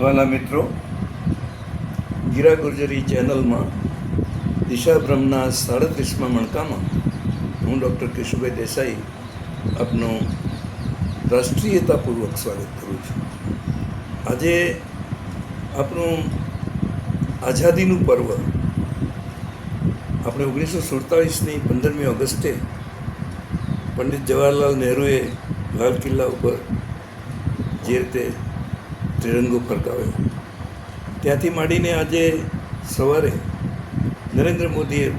વાલા મિત્રો ગીરા ગુર્જરી ચેનલમાં દિશા બ્રહ્મના સાડત્રીસમાં મણકામાં હું ડૉક્ટર કેશુભાઈ દેસાઈ આપનું રાષ્ટ્રીયતાપૂર્વક સ્વાગત કરું છું. આજે આપણું આઝાદીનું પર્વ આપણે ઓગણીસો સુડતાલીસની પંદરમી ઓગસ્ટે પંડિત જવાહરલાલ નહેરુએ લાલ કિલ્લા ઉપર જે રીતે ત્રિરંગો ફરકાવ્યો ત્યાંથી માંડીને આજે સવારે નરેન્દ્ર મોદીએ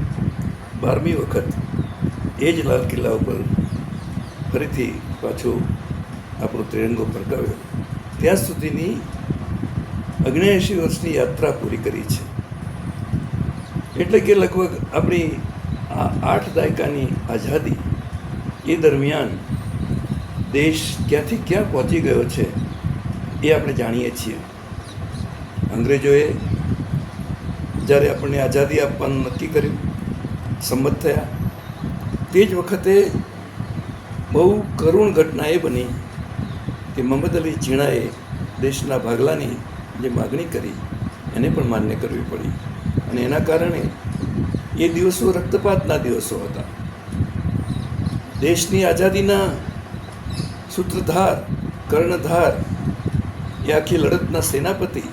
બારમી વખત એ જ લાલ કિલ્લા ઉપર ફરીથી પાછો આપણો ત્રિરંગો ફરકાવ્યો ત્યાં સુધીની અગ્નેએંશી વર્ષની યાત્રા પૂરી કરી છે. એટલે કે લગભગ આપણી આ આઠ દાયકાની આઝાદી એ દરમિયાન દેશ ક્યાંથી ક્યાં પહોંચી ગયો છે એ આપણે જાણીએ છીએ. અંગ્રેજોએ જ્યારે આપણને આઝાદી આપવાનું નક્કી કર્યું, સંમત થયા, તે જ વખતે બહુ કરુણ ઘટના એ બની કે મોહમ્મદ અલી ઝીણાએ દેશના ભાગલાની જે માગણી કરી, એને પણ માન્ય કરવી પડી. અને એના કારણે એ દિવસો રક્તપાતના દિવસો હતા. દેશની આઝાદીના સૂત્રધાર, કર્ણધાર એ આખી લડતના સેનાપતિ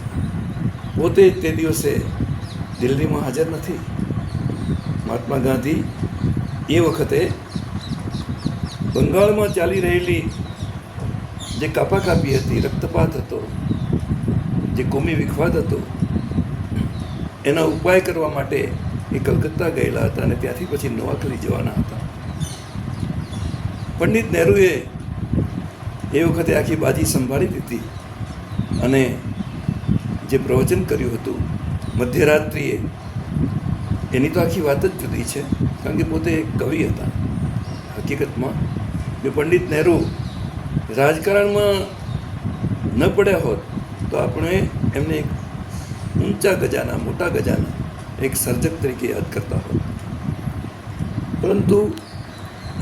પોતે તે દિવસે દિલ્હીમાં હાજર નથી. મહાત્મા ગાંધી એ વખતે બંગાળમાં ચાલી રહેલી જે કાપા કાપી હતી, રક્તપાત હતો, જે કોમી વિખવાદ હતો, એના ઉપાય કરવા માટે એ કલકત્તા ગયેલા હતા અને ત્યાંથી પછી નવાખલી જવાના હતા. પંડિત નહેરુએ એ વખતે આખી બાજી સંભાળી દીધી. અને જે પ્રવચન કર્યું હતું, મધ્યરાત્રિએ, એની તો આખી વાત જ જુદી છે, કારણ કે પોતે એક કવિ હતા. હકીકતમાં જો પંડિત નહેરુ રાજકારણમાં ન પડ્યા હોત, તો આપણે એમને એક ઊંચા ગજાના, મોટા ગજાના એક સર્જક તરીકે યાદ કરતા હોત. પરંતુ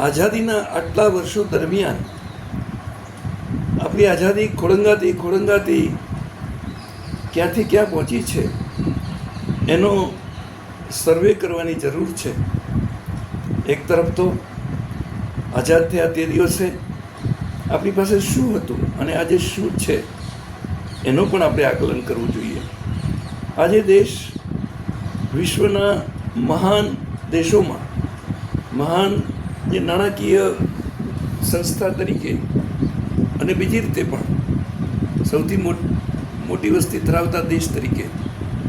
આઝાદીના આટલા વર્ષો દરમિયાન આપણી આઝાદી ખોળંગાતી ખોળંગાતી ક્યાંથી ક્યાં પહોંચી છે, એનો સર્વે કરવાની જરૂર છે. એક તરફ તો આઝાદ થયા તે દિવસે આપણી પાસે શું હતું અને આજે શું છે, એનું પણ આપણે આકલન કરવું જોઈએ. આજે દેશ વિશ્વના મહાન દેશોમાં, મહાન જે નાણાકીય સંસ્થા તરીકે અને બીજી રીતે પણ સૌથી મોટ વસ્તી ધરાવતા દેશ તરીકે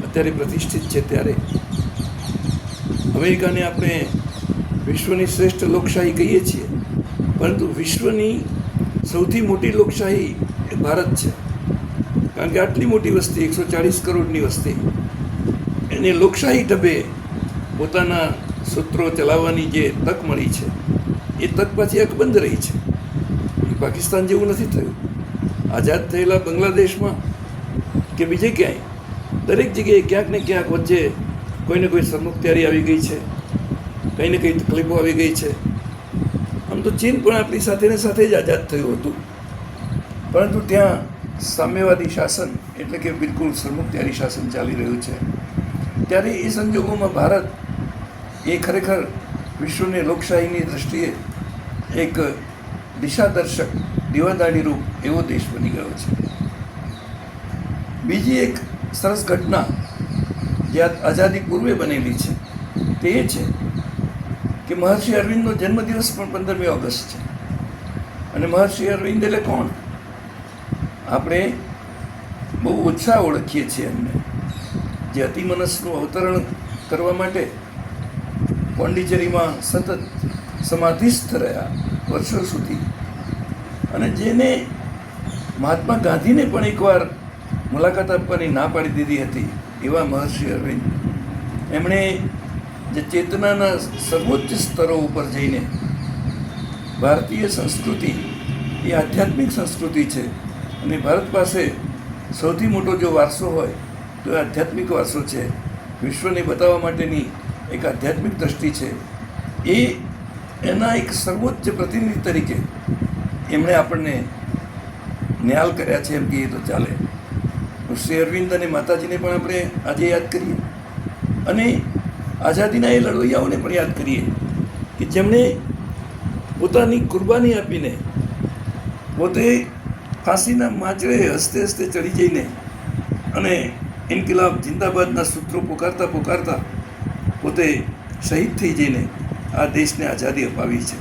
અત્યારે પ્રતિષ્ઠિત છે ત્યારે અમેરિકાને આપણે વિશ્વની શ્રેષ્ઠ લોકશાહી કહીએ છીએ, પરંતુ વિશ્વની સૌથી મોટી લોકશાહી એ ભારત છે. કારણ કે આટલી મોટી વસ્તી, એકસો ચાળીસ કરોડની વસ્તી, એને લોકશાહી ઢબે પોતાના સૂત્રો ચલાવવાની જે તક મળી છે, એ તક પાછી અકબંધ રહી છે. પાકિસ્તાન જેવું નથી થયું. આઝાદ થયેલા બાંગ્લાદેશમાં કે બીજે ક્યાંય? દરેક જગ્યાએ ક્યાંક ને ક્યાંક વચ્ચે કોઈને કોઈ સરમુખત્યારી આવી ગઈ છે. કંઈ ને કંઈ તકલીફો આવી ગઈ છે. આમ તો ચીન પણ આપણી સાથે ને સાથે જ આઝાદ થયું હતું. પરંતુ ત્યાં સામ્યવાદી શાસન એટલે કે બિલકુલ સરમુખત્યારી શાસન ચાલી રહ્યું છે. ત્યારે એ સંજોગોમાં ભારત એ ખરેખર વિશ્વની લોકશાહીની દ્રષ્ટિએ એક દિશાદર્શક દીવાદાળીરૂપ એવો દેશ બની ગયો છે. બીજી એક સરસ ઘટના જે આઝાદી પૂર્વે બનેલી છે તે એ છે કે મહર્ષિ અરવિંદનો જન્મદિવસ પણ પંદરમી ઓગસ્ટ છે. અને મહર્ષિ અરવિંદ એટલે કોણ? આપણે બહુ ઓછા ઓળખીએ છીએ એમને. જે અતિમનસનું અવતરણ કરવા માટે પોંડિચેરીમાં સતત સમાધિસ્થ રહ્યા. વર્ષો સુધી. અને જેને મહાત્મા ગાંધીને પણ એકવાર મુલાકાત આપવાની ના પાડી દીધી હતી, એવા મહર્ષિ અરવિંદ. એમણે જે ચેતનાના સર્વોચ્ચ સ્તરો ઉપર જઈને ભારતીય સંસ્કૃતિ, એ આધ્યાત્મિક સંસ્કૃતિ છે, અને ભારત પાસે સૌથી મોટો જો વારસો હોય, તો એ આધ્યાત્મિક વારસો છે. વિશ્વને બતાવવા માટેની એક આધ્યાત્મિક દ્રષ્ટિ છે. એ એના એક સર્વોચ્ચ પ્રતિનિધિ તરીકે એમણે આપણને ન્યાલ કર્યા છે એમ કહીએ તો ચાલે. શ્રી અરવિંદ અને માતાજીને પણ આપણે આજે યાદ કરીએ. અને આઝાદીના એ લડવૈયાઓને પણ યાદ કરીએ કે જેમણે પોતાની કુરબાની આપીને પોતે ફાંસીના માચરે હસતે હસતે ચડી જઈને અને ઇન્કિલાબ, જિંદાબાદના સૂત્રો પોકારતા પોકારતા પોતે શહીદ થઈ જઈને આ દેશને આઝાદી અપાવી છે.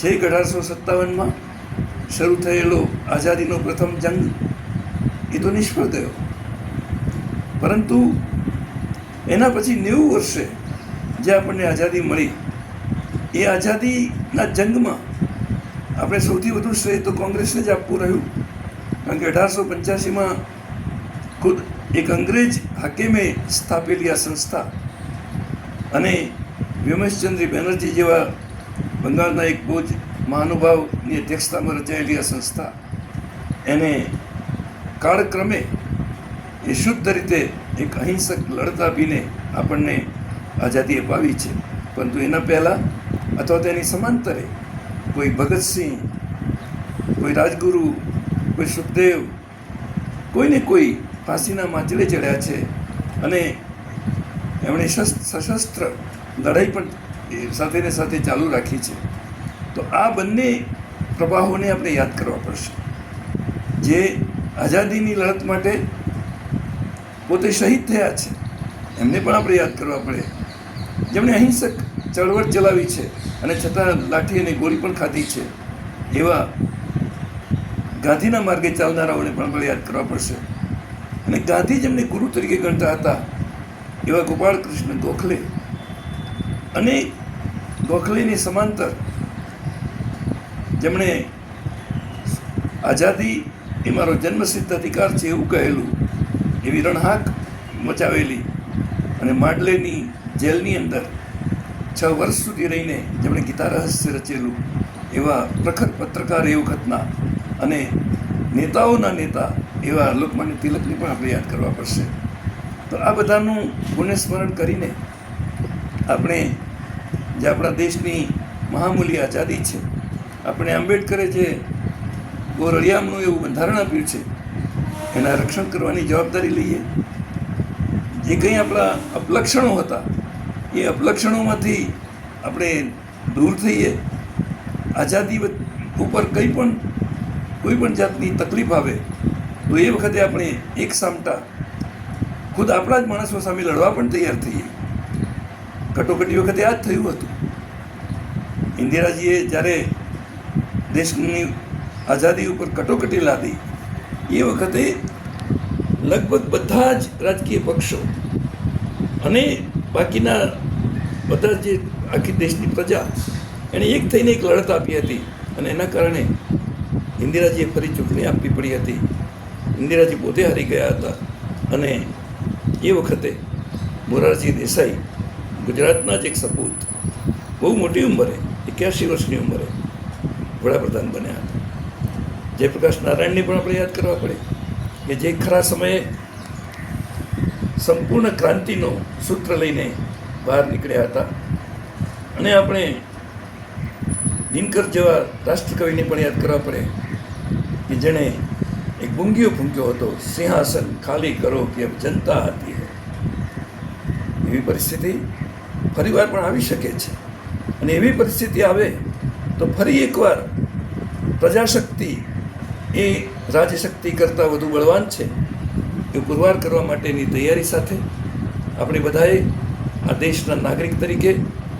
છેક અઢારસો સત્તાવનમાં શરૂ થયેલો આઝાદીનો પ્રથમ જંગ એ તો નિષ્ફળ ગયો. પરંતુ એના પછી નેવું વર્ષે જે આપણને આઝાદી મળી, એ આઝાદીના જંગમાં આપણે સૌથી વધુ શ્રેય તો કોંગ્રેસને જ આપવું રહ્યું. કારણ કે અઢારસો પંચ્યાસીમાં ખુદ એક અંગ્રેજ હાકેમે સ્થાપેલી આ સંસ્થા અને વ્યોમેશચંદ્ર બેનર્જી જેવા બંગાળના એક બહુ જ મહાનુભાવની અધ્યક્ષતામાં રચાયેલી આ સંસ્થા. એને કાળક્રમે એ શુદ્ધ રીતે એક અહિંસક લડત આપીને આપણને આઝાદી અપાવી છે. પરંતુ એના પહેલાં અથવા તેની સમાંતરે કોઈ ભગતસિંહ, કોઈ રાજગુરુ, કોઈ સુખદેવ, કોઈને કોઈ ફાંસીના માચડે ચડ્યા છે. અને એમણે શસ્ત્ર સશસ્ત્ર લડાઈ પણ સાથેને સાથે ચાલુ રાખી છે. તો આ બંને પ્રવાહોને આપણે યાદ કરવા પડશે. જે આઝાદીની લડત માટે પોતે શહીદ થયા છે, એમને પણ આપણે યાદ કરવા પડે. જેમણે અહિંસક ચળવળ ચલાવી છે અને છતાં લાઠી અને ગોળી પણ ખાધી છે, એવા ગાંધીના માર્ગે ચાલનારાઓને પણ આપણે યાદ કરવા પડશે. અને ગાંધી જેમને ગુરુ તરીકે ગણતા હતા, એવા ગોપાળકૃષ્ણ ગોખલે અને ગોખલેની સમાંતર જેમણે આઝાદી એ મારો જન્મસિદ્ધ અધિકાર છે એવું કહેલું, એવી રણહાક મચાવેલી અને માડલેની જેલની અંદર છ વર્ષ સુધી રહીને જેમણે ગીતા રહસ્ય રચેલું એવા પ્રખર પત્રકાર એ વખતના અને નેતાઓના નેતા એવા લોકમાન્ય તિલકની પણ આપણે યાદ કરવા પડશે. તો આ બધાનું પુણ્યસ્મરણ કરીને આપણે જે આપણા દેશની મહામૂલી આઝાદી છે, આપણે આંબેડકરે જે ગોરળિયામનું એવું બંધારણ આપ્યું છે, એના રક્ષણ કરવાની જવાબદારી લઈએ. જે કંઈ આપણા અપલક્ષણો હતા, એ અપલક્ષણોમાંથી આપણે દૂર થઈએ. આઝાદી ઉપર કંઈ પણ, કોઈ પણ જાતની તકલીફ આવે, તો એ વખતે આપણે એક સામટા ખુદ આપણા જ માણસો સામે લડવા પણ તૈયાર થઈએ. કટોકટી વખતે આ જ થયું હતું. ઇન્દિરાજીએ જ્યારે દેશની આઝાદી ઉપર કટોકટી લાદી, એ વખતે લગભગ બધા જ રાજકીય પક્ષો અને બાકીના બધા જે આખી દેશની પ્રજા, એણે એક થઈને એક લડત આપી હતી અને એના કારણે ઇન્દિરાજીએ ફરી ચૂંટણી આપવી પડી હતી. ઇન્દિરાજી પોતે હારી ગયા હતા અને એ વખતે મોરારજી દેસાઈ ગુજરાતના જ એક સપૂત. બહુ મોટી ઉંમરે એક્યાસી વર્ષની ઉંમરે વડાપ્રધાન બન્યા હતા. જયપ્રકાશ નારાયણને પણ આપણે યાદ કરવા પડે કે જે ખરા સમયે સંપૂર્ણ ક્રાંતિનો સૂત્ર લઈને બહાર નીકળ્યા હતા. અને આપણે દિનકર જેવા રાષ્ટ્રકવિને પણ યાદ કરવા પડે કે જેણે એક ભૂંગીઓ ભૂંગ્યો હતો, સિંહાસન ખાલી કરો કે જનતા હતી એવી પરિસ્થિતિ ફરીવાર પણ આવી શકે છે. અને એવી પરિસ્થિતિ આવે તો ફરી એકવાર પ્રજાશક્તિ એ રાજશક્તિ કરતાં વધુ બળવાન છે એ પુરવાર કરવા માટેની તૈયારી સાથે આપણે બધાએ આ દેશના નાગરિક તરીકે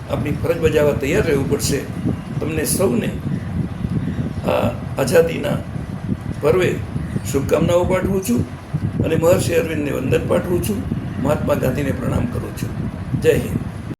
આપણી ફરજ બજાવવા તૈયાર રહેવું પડશે. તમને સૌને આ આઝાદીના પર્વે શુભકામનાઓ પાઠવું છું અને મહર્ષિ અરવિંદને વંદન પાઠવું છું. મહાત્મા ગાંધીને પ્રણામ કરું છું. જય હિન્દ.